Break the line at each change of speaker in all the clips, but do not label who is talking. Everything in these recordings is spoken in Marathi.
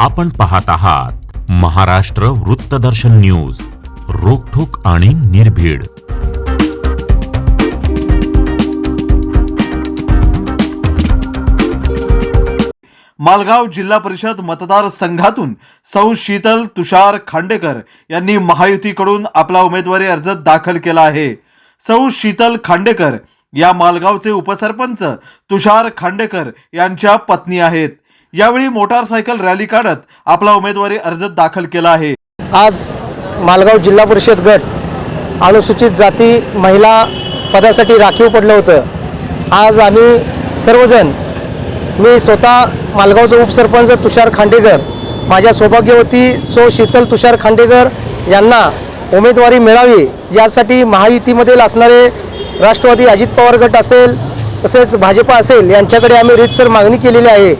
आपण पाहत आहात महाराष्ट्र वृत्तदर्शन न्यूज रोखोक आणि निर्भीड.
मालगाव जिल्हा परिषद मतदार संघातून सौ शीतल तुषार खांडेकर यांनी महायुतीकडून आपला उमेदवारी अर्ज दाखल केला आहे. सौ शीतल खांडेकर या मालगावचे उपसरपंच तुषार खांडेकर यांच्या पत्नी आहेत. यावेळी मोटारसायकल रॅली काढत आपला उमेदवारी अर्ज दाखल केला आहे.
आज मालगाव जिल्हा परिषद गट अनुसूचित जाती महिला पदासाठी राखीव पडलं होतं. आज आम्ही सर्वजण मी स्वतः मालगावचं उपसरपंच तुषार खांडेकर माझ्या सौभाग्यवती सो शीतल तुषार खांडेकर यांना उमेदवारी मिळावी यासाठी महायुतीमधील असणारे राष्ट्रवादी अजित पवार गट असेल तसेच भाजपा असेल यांच्याकडे आम्ही रीतसर मागणी केलेली आहे.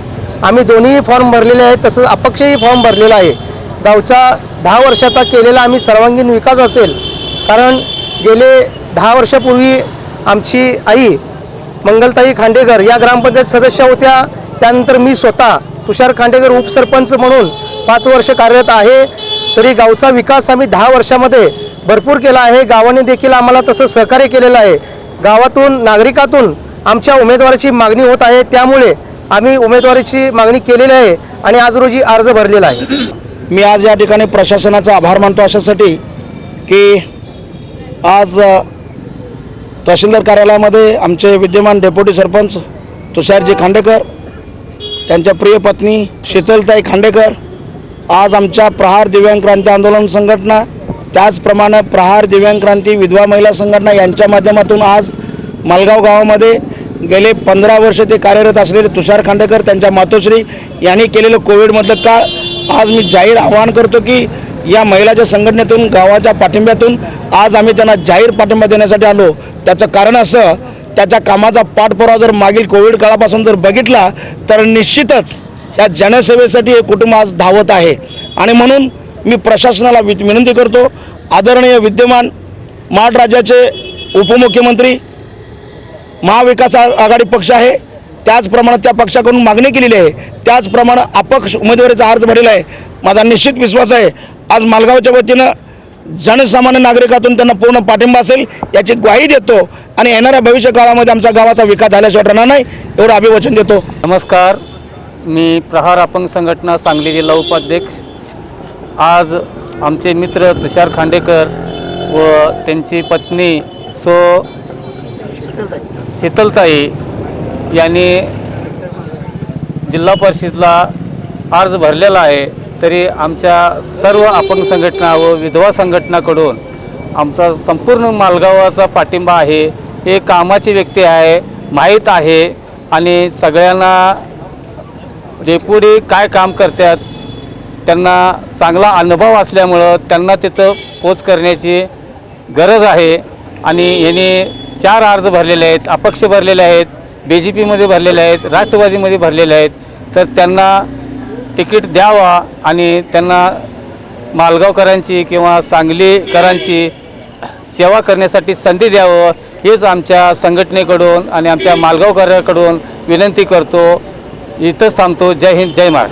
आम्ही दोन्ही फॉर्म भरलेले आहेत तसंच अपक्षही फॉर्म भरलेला आहे. गावचा दहा वर्षाचा केलेला आम्ही सर्वांगीण विकास असेल कारण गेले दहा वर्षापूर्वी आमची आई मंगलताई खांडेकर या ग्रामपंचायत सदस्य होत्या. त्यानंतर मी स्वतः तुषार खांडेकर उपसरपंच म्हणून पाच वर्ष कार्यरत आहे. तरी गावचा विकास आम्ही दहा वर्षामध्ये भरपूर केला आहे. गावाने देखील आम्हाला तसं सहकार्य केलेलं आहे. गावातून नागरिकातून आमच्या उमेदवाराची मागणी होत आहे. त्यामुळे आम्ही उमेदवारीची मागणी केलेली आहे आणि आज रोजी अर्ज भरलेला आहे.
मी आज या ठिकाणी प्रशासनाचा आभार मानतो अशासाठी की आज तहसीलदार कार्यालयामध्ये आमचे विद्यमान डेप्युटी सरपंच तुषारजी खांडेकर त्यांच्या प्रिय पत्नी शीतलताई खांडेकर आज आमच्या प्रहार दिव्यांग क्रांती आंदोलन संघटना त्याचप्रमाणे प्रहार दिव्यांग क्रांती विधवा महिला संघटना यांच्या माध्यमातून आज मालगाव गावामध्ये गेले पंधरा वर्ष ते कार्यरत असलेले तुषार खांडेकर त्यांच्या मातोश्री यांनी केलेलं कोविडमधलं काळ आज मी जाहीर आवाहन करतो की या महिलाच्या संघटनेतून गावाच्या पाठिंब्यातून आज आम्ही त्यांना जाहीर पाठिंबा देण्यासाठी आलो. त्याचं कारण असं त्याच्या कामाचा पाठपुरावा जर मागील कोविड काळापासून जर बघितला तर निश्चितच या जनसेवेसाठी हे कुटुंब आज धावत आहे. आणि म्हणून मी प्रशासनाला वि विनंती करतो आदरणीय विद्यमान महाराष्ट्र राज्याचे उपमुख्यमंत्री महाविकास आ- आघाडी पक्ष आहे. त्याचप्रमाणे त्या पक्षाकडून मागणी केलेली आहे. त्याचप्रमाणे अपक्ष उमेदवारीचा अर्ज भरलेला आहे. माझा निश्चित विश्वास आहे आज मालगावच्या वतीनं जनसामान्य नागरिकातून त्यांना पूर्ण पाठिंबा असेल याची ग्वाही देतो आणि येणाऱ्या भविष्य काळामध्ये आमच्या गावाचा विकास झाल्याशिवाय राहणार नाही एवढं अभिवचन देतो.
नमस्कार. मी प्रहार अपंग संघटना सांगली जिल्हा उपाध्यक्ष. आज आमचे मित्र तुषार खांडेकर व त्यांची पत्नी सो शीतलताई यांनी जिल्हा परिषदला अर्ज भरलेला आहे तरी आमच्या सर्व अपंग संघटना व विधवा संघटनाकडून आमचा संपूर्ण मालगावाचा पाठिंबा आहे. हे कामाची व्यक्ती आहे माहीत आहे आणि सगळ्यांना डेपुडी काय काम करतात त्यांना चांगला अनुभव असल्यामुळं त्यांना तिथं पोच करण्याची गरज आहे आणि यांनी चार अर्ज भरलेले आहेत अपक्ष भरलेले आहेत बी जे पीमध्ये भरलेले आहेत राष्ट्रवादीमध्ये भरलेले आहेत. तर त्यांना तिकीट द्यावा आणि त्यांना मालगावकरांची किंवा सांगलीकरांची सेवा करण्यासाठी संधी द्यावं हेच आमच्या संघटनेकडून आणि आमच्या मालगावकरांकडून विनंती करतो. इथंच थांबतो. जय हिंद जय महाराष्ट्र.